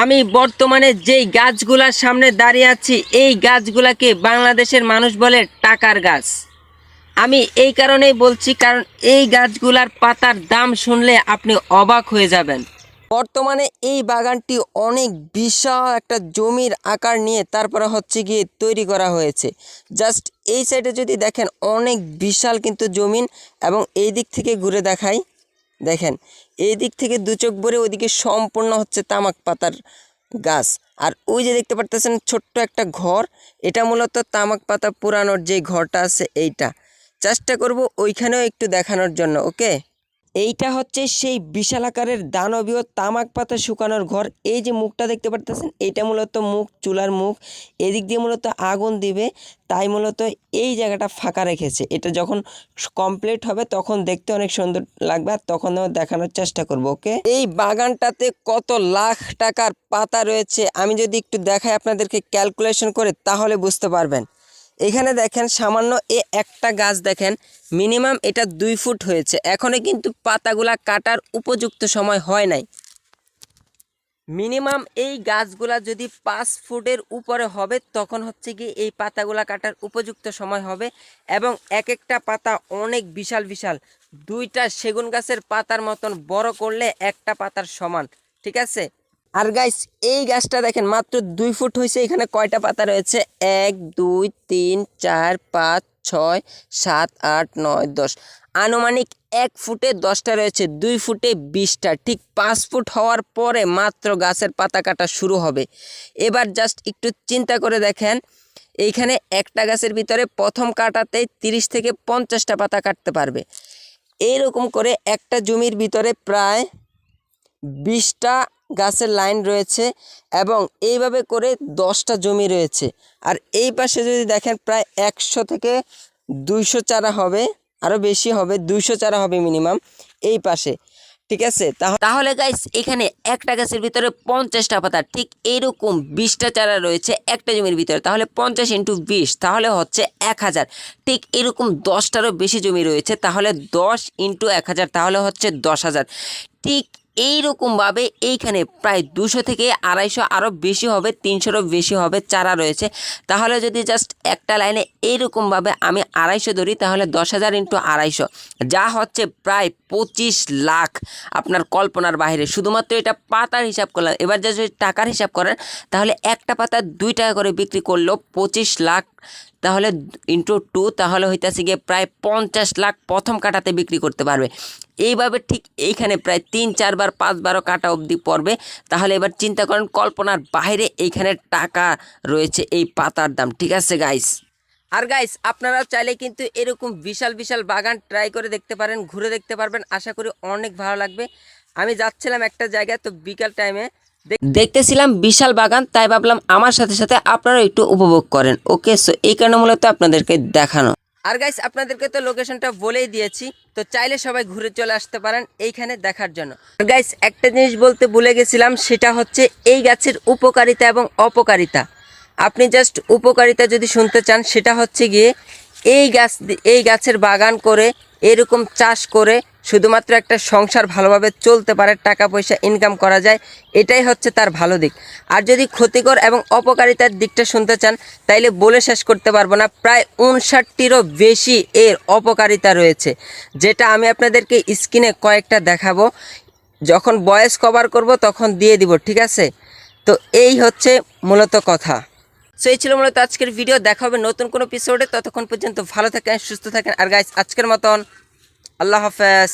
আমি বর্তমানে যেই গাছগুলার সামনে দাঁড়িয়ে আছি, এই গাছগুলাকে বাংলাদেশের মানুষ বলে টাকার গাছ। আমি এই কারণেই বলছি, কারণ এই গাছগুলার পাতার দাম শুনলে আপনি অবাক হয়ে যাবেন। বর্তমানে এই বাগানটি অনেক বিশাল একটা জমির আকার নিয়ে তারপরে হচ্ছে গিয়ে তৈরি করা হয়েছে। জাস্ট এই সাইডে যদি দেখেন, অনেক বিশাল কিন্তু জমিন এবং এই দিক থেকে ঘুরে দেখাই। দেখেন, এই দিক থেকে দু চোখ ভরে ওইদিকে সম্পূর্ণ হচ্ছে তামাক পাতার গাছ। আর ওই যে দেখতে পারতেছেন ছোট্ট একটা ঘর, এটা মূলত তামাক পাতা পুরানোর যে ঘরটা আছে এইটা। চেষ্টা করব ওইখানেও একটু দেখানোর জন্য, ওকে? এইটা হচ্ছে সেই বিশাল আকারের দানবীয় তামাক পাতা শুকানোর ঘর। এই যে মুখটা দেখতে পারতেছেন এইটা মূলত মুখ, চুলার মুখ। এদিক দিয়ে মূলত আগুন দিবে, তাই মূলত এই জায়গাটা ফাঁকা রেখেছে। এটা যখন কমপ্লিট হবে, তখন দেখতে অনেক সুন্দর লাগবে আর তখন দেখানোর চেষ্টা করব, ওকে? এই বাগানটাতে কত লাখ টাকার পাতা রয়েছে, আমি যদি একটু দেখাই আপনাদেরকে ক্যালকুলেশন করে, তাহলে বুঝতে পারবেন। এখানে দেখেন সামান্য এ একটা গাছ দেখেন, মিনিমাম এটা দুই ফুট হয়েছে। এখনও কিন্তু পাতাগুলা কাটার উপযুক্ত সময় হয় নাই। মিনিমাম এই গাছগুলা যদি পাঁচ ফুটের উপরে হবে, তখন হচ্ছে কি এই পাতাগুলা কাটার উপযুক্ত সময় হবে এবং এক একটা পাতা অনেক বিশাল বিশাল। দুইটা সেগুন গাছের পাতার মতন বড় করলে একটা পাতার সমান, ঠিক আছে? আর গাইস এই গাছটা দেখেন, মাত্র দুই ফুট হয়েছে এখানে কয়টা পাতা রয়েছে? এক, দুই, তিন, চার, পাঁচ, ছয়, সাত, আট, নয়, দশ। আনুমানিক এক ফুটে দশটা রয়েছে, দুই ফুটে বিশটা। ঠিক পাঁচ ফুট হওয়ার পরে মাত্র গাছের পাতা কাটা শুরু হবে। এবার জাস্ট একটু চিন্তা করে দেখেন, এইখানে একটা গাছের ভিতরে প্রথম কাটাতে তিরিশ থেকে পঞ্চাশটা পাতা কাটতে পারবে। এইরকম করে একটা জমির ভিতরে প্রায় বিশটা গাছের লাইন রয়েছে এবং এইভাবে করে দশটা জমি রয়েছে। আর এই পাশে যদি দেখেন প্রায় একশো থেকে দুইশো চারা হবে, আরও বেশি হবে, দুইশো চারা হবে মিনিমাম এই পাশে। ঠিক আছে? তাহ- তাহলে গাইস এখানে একটা গাছের ভিতরে পঞ্চাশটা পাতা, ঠিক এরকম বিশটা চারা রয়েছে একটা জমির ভিতরে। তাহলে পঞ্চাশ ইন্টু বিশ, তাহলে হচ্ছে এক হাজার। ঠিক এরকম দশটারও বেশি জমি রয়েছে, তাহলে দশ ইন্টু এক হাজার, তাহলে হচ্ছে দশ হাজার। ঠিক এইরকমভাবে এইখানে প্রায় দুশো থেকে আড়াইশো আরও বেশি হবে, তিনশোরও বেশি হবে চারা রয়েছে। তাহলে যদি জাস্ট একটা লাইনে এইরকমভাবে আমি আড়াইশো ধরি, তাহলে দশ হাজার ইন্টু আড়াইশো। যা হচ্ছে প্রায় পঁচিশ লাখ আপনার কল্পনার বাইরে শুধুমাত্র এটা পাতার হিসাব করলাম। এবার যদি টাকার হিসাব করেন, তাহলে একটা পাতা দুই টাকা করে বিক্রি করলেও পঁচিশ লাখ তাহলে ইন্টু টু তাহলে হইতেছে গিয়ে প্রায় পঞ্চাশ লাখ প্রথম কাটাতে বিক্রি করতে পারবে। এইভাবে ঠিক এইখানে প্রায় তিন চারবার পাঁচবারও কাটা অবধি পড়বে। তাহলে এবার চিন্তা করেন কল্পনার বাইরে এইখানে টাকা রয়েছে এই পাতার দাম, ঠিক আছে গাইস আর গাইস আপনারাও চাইলে কিন্তু এরকম বিশাল বিশাল বাগান ট্রাই করে দেখতে পারেন, ঘুরে দেখতে পারবেন। আশা করি অনেক ভালো লাগবে। আমি যাচ্ছিলাম একটা জায়গায়, তো বিকাল টাইমে দেখতেছিলাম বিশাল বাগান, তাই ভাবলাম আমার সাথে সাথে আপনারাও একটু উপভোগ করেন। ওকে সো এই কারণে মূলত আপনাদেরকে দেখানো। আর গাইস আপনাদেরকে তো লোকেশনটা বলেই দিয়েছি, তো চাইলে সবাই ঘুরে চলে আসতে পারেন এইখানে দেখার জন্য। আর গাইস একটা জিনিস বলতে ভুলে গেছিলাম, সেটা হচ্ছে এই গাছের উপকারিতা এবং অপকারিতা। আপনি জাস্ট উপকারিতা যদি শুনতে চান, সেটা হচ্ছে গিয়ে এই গাছ, এই গাছের বাগান করে এরকম চাষ করে শুধুমাত্র একটা সংসার ভালোভাবে চলতে পারে, টাকা পয়সা ইনকাম করা যায়, এটাই হচ্ছে তার ভালো দিক। আর যদি ক্ষতিকর এবং অপকারিতার দিকটা শুনতে চান, তাইলে বলে শেষ করতে পারব না, প্রায় উনষাটটিরও বেশি এর অপকারিতা রয়েছে, যেটা আমি আপনাদেরকে স্ক্রিনে কয়েকটা দেখাবো। যখন বয়স কভার করব, তখন দিয়ে দিব, ঠিক আছে? তো এই হচ্ছে মূলত কথা। সো এই ছিল মূলত আজকের ভিডিও দেখা হবে নতুন কোনো এপিসোডে ততক্ষণ পর্যন্ত ভালো থাকেন, সুস্থ থাকেন। আর গাইস আজকের মতন। আল্লাহ হাফেজ।